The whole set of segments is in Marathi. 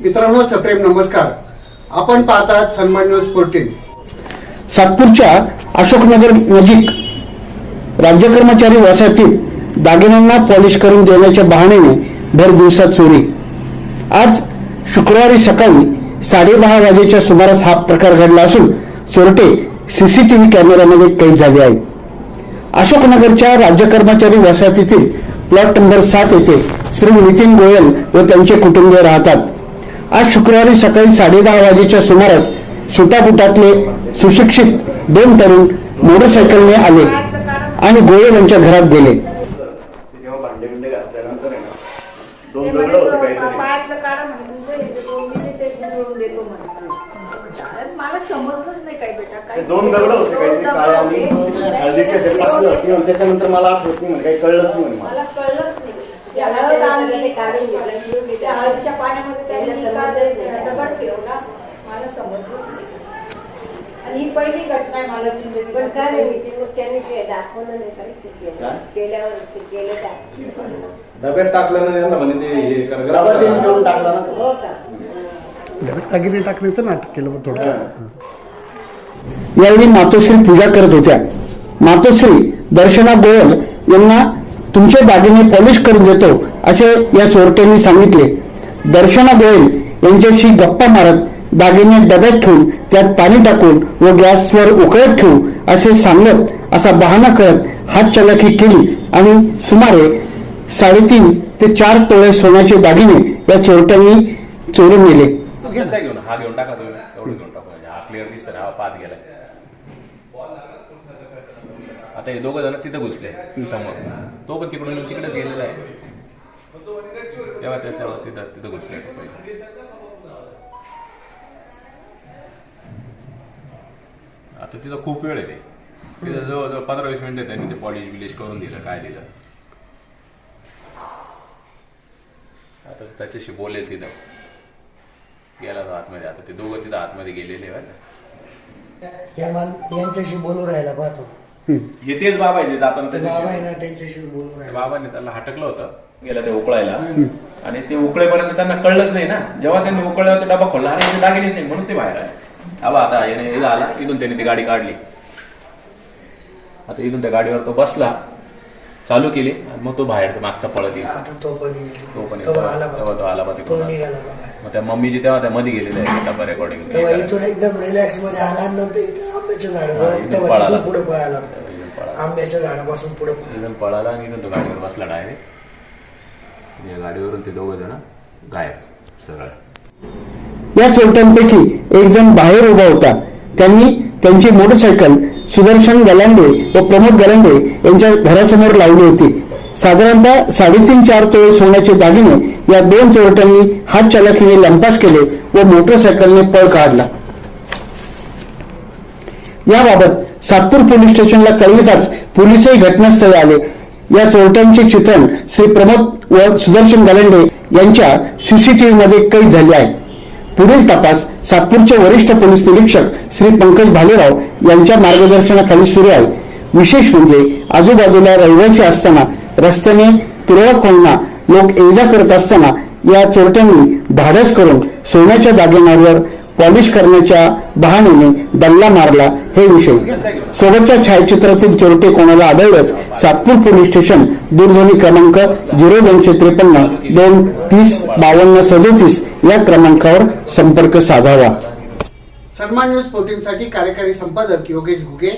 मित्रांनो सप्रेम नमस्कार. आपण पाहतात सन्मान न्यूज फोर्टीन सातपूरच्या अशोकनगर नजीक राज्य कर्मचारी वसाहतीत दागिन्यांना पॉलिश करून देण्याच्या बहाण्याने भर दिवसात चोरी. आज शुक्रवारी सकाळी साडेदहा वाजेच्या सुमारास हा प्रकार घडला असून चोरटे सीसीटीव्ही कॅमेऱ्यामध्ये कैद झाले आहेत. अशोकनगरच्या राज्य कर्मचारी वसाहतीतील प्लॉट नंबर सात येथे श्री नितीन गोयल व त्यांचे कुटुंबीय राहतात. आज शुक्रवारी सकाळी साडेदहा वाजेच्या सुमारास सुटापुटातले सुशिक्षित दोन तरुण मोटरसायकलने आले आणि गोयल यांच्या घरात गेले. मला समजलंच नाही काय बेटा काय ते दोन दगड होते काहीतरी त्याच्यानंतर मला आठवत नाही म्हणे काही कळलंच नाही मला. कळलंच नाही. हळद काढून हळदीच्या पाण्यामध्ये त्यांनी का दगड फिरवला मला समजलंच नाही आणि ही पहिली घटना आहे मला जिंदगी पण काय नाही ते मग त्यांनी ते दाखवलं नाही काहीच नाही केलं. काय? केल्यावर ते केलं काय डब्यात टाकलं ना यांना म्हणे ते हे कर रबर चेंज करून टाकला ना. हो का टाकण्याचं नाटक केलं थोडं हा. यावेळी मातोश्री पूजा करत होत्या मातोश्री दर्शना गोयल यांना तुमचे दागिने पॉलिश करून देतो असे या चोरट्यांनी सांगितले दर्शना गोयल यांच्याशी गप्पा मारत दागिने डब्यात ठेवून त्यात पाणी टाकून व गॅसवर उकळत ठेवू असे सांगत असा बहाणा करत हात चलाखी केली आणि सुमारे साडेतीन ते चार तोळे सोन्याचे दागिने या चोरट्यांनी चोरून नेले. घेऊन हा घेऊन टाका एवढं घेऊन टाका. हा क्लिअर दिसतं हा पात गेलाय. आता हे दोघं जण तिथं घुसले समोर. तो पण तिकडून तिकडेच गेलेला आहे. तेव्हा तिथं तिथं घुसले. आता तिथं खूप वेळ आहे ते. तिथं जवळजवळ पंधरा वीस मिनिटं त्यांनी ते पॉलिश बिलिश करून दिलं काय दिलं. आता त्याच्याशी बोलेल तिथं. गेला तो आतमध्ये. आता ते दोघं तिथं आतमध्ये गेलेले आहे बरं का. या मान यांच्याशी बोलू राहायला पाहतो. हे तेच बाबा आहे जे जाताना ते बाबा आहे त्याच्याशी ना त्यांच्याशी बोलू त्या राहायला बाबांनी त्याला हटकलं होतं. गेलं ते उकळायला. आणि ते उकळेपर्यंत त्यांना कळलंच नाही ना. जेव्हा त्यांनी उकळल्यावर तो डबा खोलला. आणि इथे दागिनेच नाही. म्हणून ते बाहेर आले. अबा आता याने हे आला इथून त्यांनी ती गाडी काढली आता इथून त्या गाडीवर तो बसला चालू केली आणि मग तो बाहेर मागचा पळत येईल आता तो पण येईल तो पण येईल. आला तेव्हा तो आला बा बा तिकडून. तो निघाला बाबा मग त्या मम्मीची तेव्हा त्या मध्ये गेलेले आहे डबा रेकॉर्डिंग तेव्हा इथून एकदम रिलॅक्समध्ये आला आणि नंतर इथं आंब्याच्या हा, झाडाजवळ इथून तेव्हा पळाला. तिथून पुढे पळाला तो. आंब्याच्या झाडापासून पुढे इथून पळाला आणि इथून तो गाडीवर बसला डायरेक्ट या गाडीवरून ते दोघं जण गायब सरळ या चोरट्यांपैकी एक जण बाहेर उभा होता. त्यांनी त्यांची मोटरसायकल सुदर्शन गलांडे व प्रमोद गलांडे यांच्या घरासमोर लावली होती. साधारणतः साडेतीन चार तोळे सोन्याचे दागिने या दोन चोरट्यांनी हात चालकीने लंपास केले व मोटरसायकलने पळ काढला. याबाबत सातपूर पोलीस स्टेशनला कळविताच पोलीसही घटनास्थळी आले. या चोरट्यांचे चित्रण श्री प्रमोद व सुदर्शन गलांडे यांच्या सीसीटीव्ही मध्ये कैद झाले आहे. पुढील तपास सातपूरचे वरिष्ठ पोलीस निरीक्षक श्री पंकज भालेराव यांच्या मार्गदर्शनाखाली सुरू आहे. विशेष म्हणजे आजूबाजूला रहिवासी असताना रस्त्याने तुरळक होणा लोक ये करत असताना या चोरट्यांनी धाडस करून सोन्याच्या दागिन्यांवर पॉलिश करण्याच्या बहाण्याने डल्ला मारला हे विषय. सोबतच्या छायाचित्रातील चोरटे कोणाला आढळल्यास सातपूर पोलीस स्टेशन दूरध्वनी क्रमांक झिरो दोनशे त्रेपन्न दोन तीस बावन्न सदोतीस या क्रमांकावर संपर्क साधावा. सन्मान न्यूज फोर्टीनसाठी कार्यकारी संपादक योगेश घुगे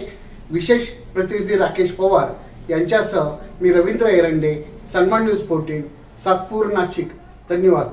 विशेष प्रतिनिधी राकेश पवार यांच्यासह मी रवींद्र एरंडे सन्मान न्यूज फोर्टीन सातपूर नाशिक. धन्यवाद.